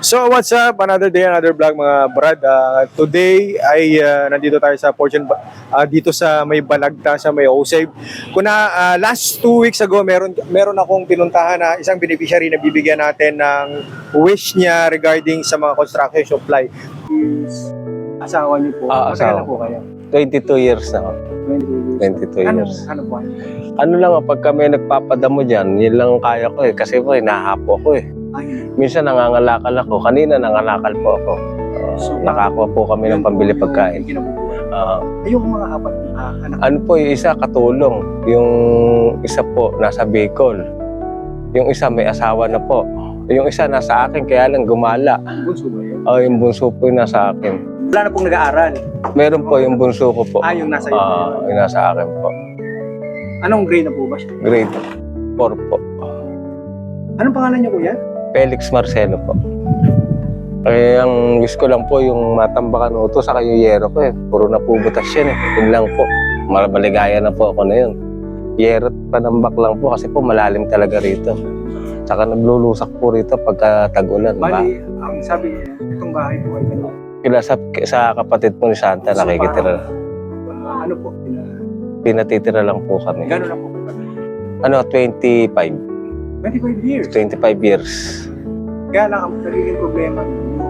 So what's up? Another day, another vlog mga brad. Ah, today ay ah, nandito tayo sa Fortune ah, dito sa may Balagta sa may Osave. Kuna ah, last two weeks ago meron meron akong pinuntahan na isang beneficiary na bibigyan natin ng wish niya regarding sa mga construction supply. Is asawa niyo po. Ah, Matagal asawa. na po kayo. 22 years na ako. 22 years. 22 Ano, years. ano po? Ano lang, pag kami nagpapadamo dyan, yun lang ang kaya ko eh. Kasi po, eh, nahahapo ako eh. Minsan nangangalakal ako. Kanina nangangalakal po ako. Uh, So, nakakuha po kami ng pambili pagkain. Ah, Ay, yung mga apat na anak. ano po, yung isa katulong. Yung isa po, nasa Bicol. Yung isa may asawa na po. Yung isa nasa akin, kaya lang gumala. Bunso ba yun? Oh, yung bunso po yung nasa akin. Wala na pong nag-aaral. Meron po yung bunso ko po. Ah, yung nasa iyo. Ah, yung nasa akin po. Anong grade na po ba siya? Grade 4 po. Anong pangalan niya kuya? Felix Marcelo po. Eh, ang wish ko lang po yung matambakan uto sa yung yero ko eh. Puro na po butas yan eh. Yun lang po. Maligaya na po ako na yun. Yero at panambak lang po kasi po malalim talaga rito. Tsaka naglulusak po rito pagka tag-ulan. Ba? Bali, ang sabi niya, itong bahay po ay ano, Kila sa, sa kapatid po ni Santa So, nakikitira. ah, ano po, pina, Pinatitira lang po kami. gano'n lang po katagal? Ano, 25. 25 years. 25 years. Kaya lang ang nagiging problema ninyo,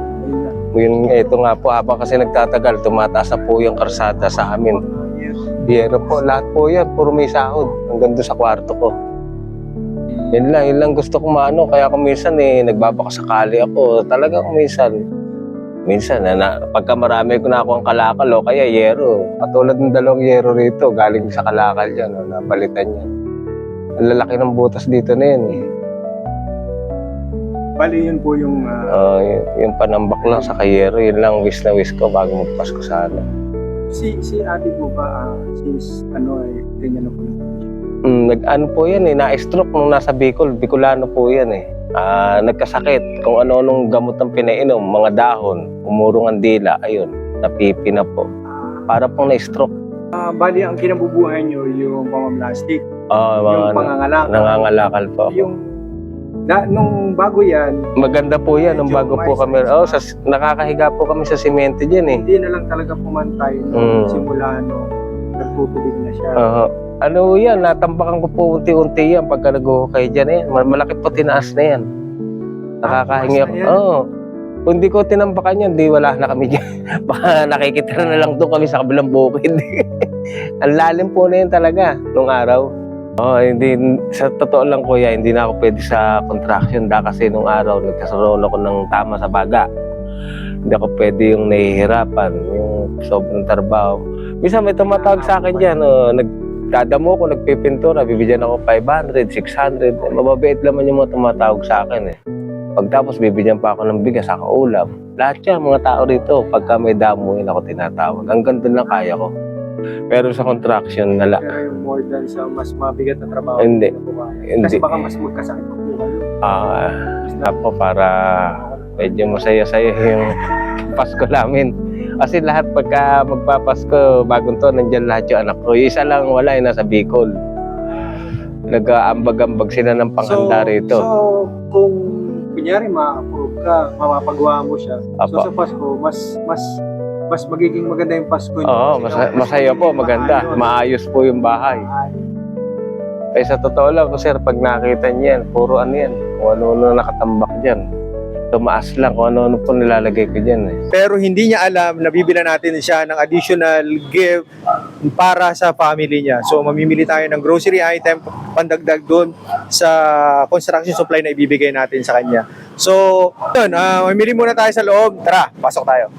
Yun, ito nga po, habang kasi nagtatagal, tumataas na po yung karsada sa amin. mga years. Yero po, lahat po yan, puro may sahod. Hanggang doon sa kwarto ko. Yun lang, yun lang gusto ko maano. Kaya kung minsan eh, nagbabakasakali ako. Talaga kung minsan, minsan, na, na, pagka marami ko na ako ang kalakal o kaya yero. Katulad ng dalawang yero rito, galing sa kalakal yan, o, napalitan yan. Ang lalaki ng butas dito na yan. Eh. Bali, yun po yung, ah, Uh, yung, yung panambak lang sa kayero, yun lang wish na wish ko bago magpasko sana. si, si ate po ba, ah, since, ano, ay, ganyan na po yung. Mm, nag-ano po yan eh, na-stroke nung nasa Bicol, Bicolano po yan eh. Ah, nagkasakit, kung ano-anong gamot ang pinainom, mga dahon, umurong ang dila, ayun, napipi na po. Para pong na-stroke. Ah, bali, ang kinabubuhay nyo, yung pamaplastic, Ah, mga yung pangangalak. nangangalakal po ako. Yung, na, nung bago yan, Maganda po yan, nung bago po kami, oh, sa, nakakahiga po kami sa simento dyan eh. hindi na lang talaga pumantay nung Mm. simula no, nagtutubig na siya. Oo. ano yan, natambakan ko po unti-unti yan pagka nag-uhukay dyan eh. Mal- Malaki po tinaas na yan. Nakakahingi Ah, ako. Oo. Kung di ko tinambakan yan, di wala na kami dyan. Baka nakikitira na lang doon kami sa kabilang bukid. Ang lalim po na yan talaga nung araw. Oh, hindi sa totoo lang kuya, hindi na ako pwede sa contraction da kasi nung araw nagkasaroon ako ng tama sa baga. Hindi ako pwede yung nahihirapan, yung sobrang trabaho. Minsan may tumatawag sa akin diyan, oh, nagdadamo ko, nagpipintura, bibigyan ako 500, 600. Eh, mababait naman yung mga tumatawag sa akin eh. Pagtapos bibigyan pa ako ng bigas sa kaulam. Lahat yan, mga tao rito, pagka may damo, yun ako tinatawag. Hanggang doon lang kaya ko. Pero sa contraction, nala, more than sa mas mabigat na trabaho. Hindi. po. Hindi. Kasi baka mas magkasakit po kayo. ah, ako para medyo masaya-saya yung Pasko namin. Kasi lahat pagka magpapasko, bagong to, nandyan lahat yung anak ko. Yung isa lang wala, yung nasa Bicol. Nag-aambag-ambag sila ng panghanda rito. So, kung kunyari ma-approve ka, mapapagawa mo siya. So Apo. sa Pasko, mas mas mas magiging maganda yung Pasko niyo. Oo, Pasko masaya po, maganda. maayos. Maayos po yung bahay. Eh sa totoo lang, sir, pag nakita niyan, puro ano yan, kung ano-ano nakatambak dyan. Tumaas lang kung ano-ano po nilalagay ko dyan eh. Pero hindi niya alam na bibila natin siya ng additional gift para sa family niya. So mamimili tayo ng grocery item pandagdag doon sa construction supply na ibibigay natin sa kanya. So, yun, ah, mamili muna tayo sa loob. Tara, pasok tayo.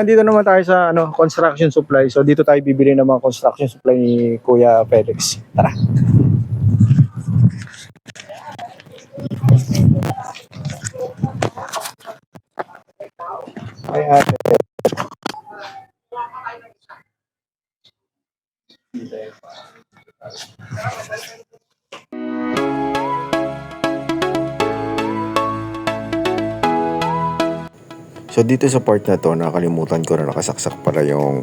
Nandito naman tayo sa ano, construction supply. So dito tayo bibili ng mga construction supply ni Kuya Felix. Tara. Ay, ate. So dito sa part na to, nakalimutan ko na nakasaksak pala yung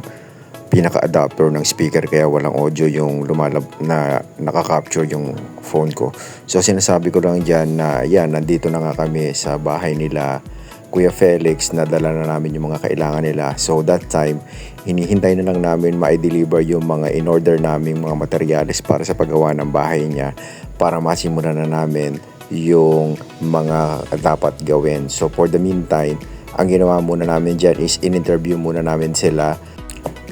pinaka-adapter ng speaker kaya walang audio yung lumalab na nakaka-capture yung phone ko. So sinasabi ko lang dyan na yan, nandito na nga kami sa bahay nila Kuya Felix na dala na namin yung mga kailangan nila. So that time, hinihintay na lang namin ma-deliver yung mga in-order namin mga materyales para sa paggawa ng bahay niya para masimulan na namin yung mga dapat gawin. So for the meantime, ang ginawa muna namin dyan is in-interview muna namin sila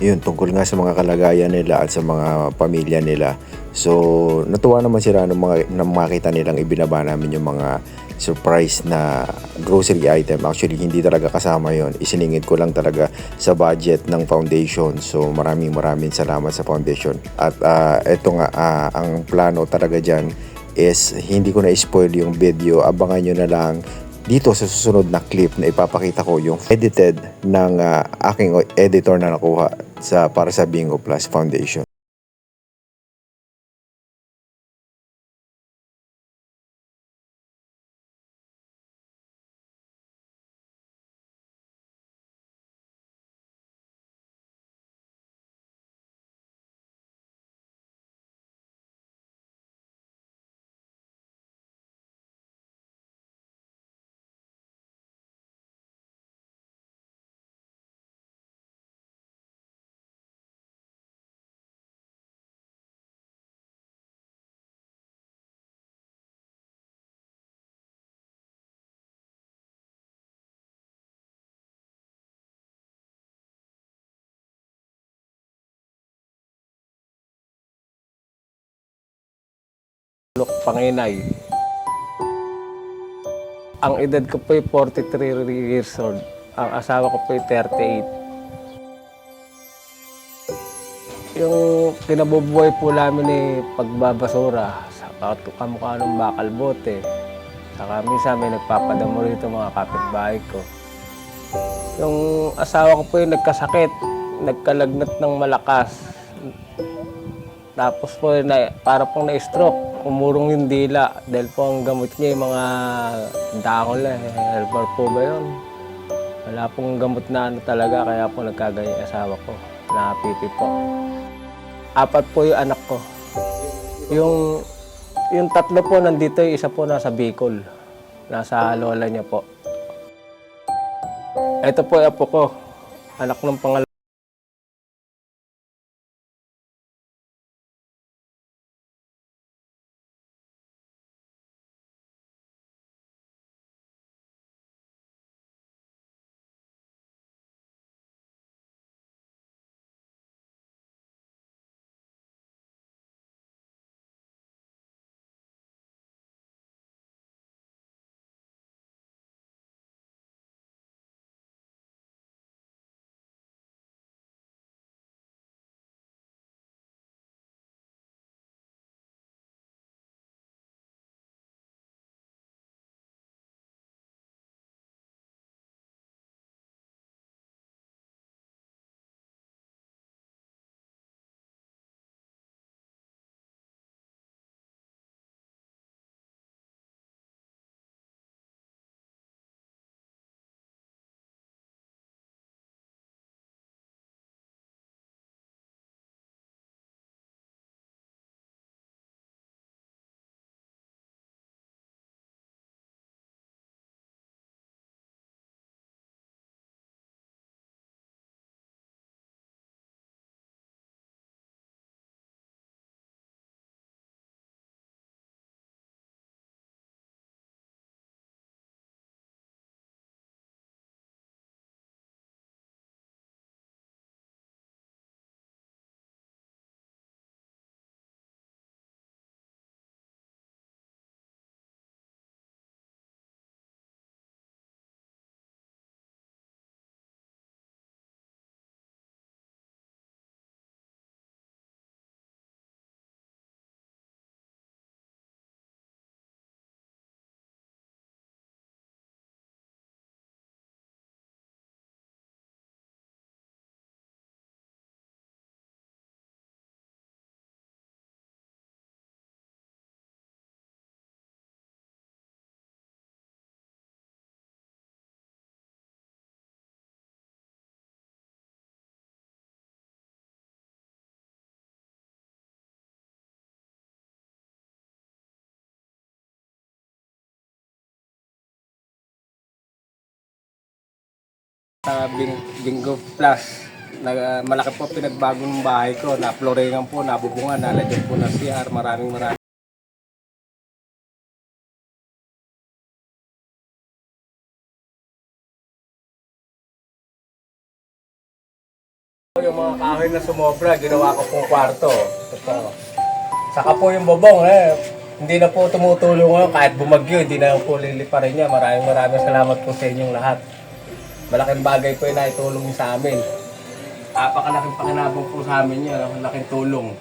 yun, tungkol nga sa mga kalagayan nila at sa mga pamilya nila. So, natuwa naman sila nung, mga, nung makita nilang ibinaba namin yung mga surprise na grocery item. Actually, hindi talaga kasama yon Isiningit ko lang talaga sa budget ng foundation. So, maraming maraming salamat sa foundation. At ah, eto nga, ah, ang plano talaga dyan is hindi ko na-spoil yung video. Abangan nyo na lang dito sa susunod na clip na ipapakita ko yung edited ng ah, aking editor na nakuha sa para sa Bingo Plus Foundation. Luk Panginay. Ang edad ko po ay 43 years old. Ang asawa ko po ay 38. Yung kinabubuhay po namin ay pagbabasura sa kamukha ng bakal bote. Saka minsan may nagpapadamo rito mga kapitbahay ko. Yung asawa ko po ay nagkasakit, nagkalagnat ng malakas. Tapos po, na, para pong na-stroke, umurong yung dila. Dahil po ang gamot niya yung mga dahon lang, eh, herbal po ba yun? Wala pong gamot na ano talaga, kaya po nagkagaya yung asawa ko. Napipi po. Apat po yung anak ko. Yung, yung tatlo po nandito, yung isa po nasa Bicol. Nasa lola niya po. Ito po yung apo ko. Anak ng pangal Sa Bing- Bingo Plus, na, malaki po pinagbago ng bahay ko. Na-floringan po, nabubungan, nalagyan po ng CR. Maraming maraming. Yung mga kahoy na sumobra, ginawa ko pong kwarto. Ito. Saka po yung bobong, eh. Hindi na po tumutulong ngayon kahit bumagyo, hindi na po liliparin niya. Maraming maraming salamat po sa inyong lahat. Malaking bagay po yung naitulong niyo sa amin. Napakalaking pakinabang po sa amin yan. Malaking tulong.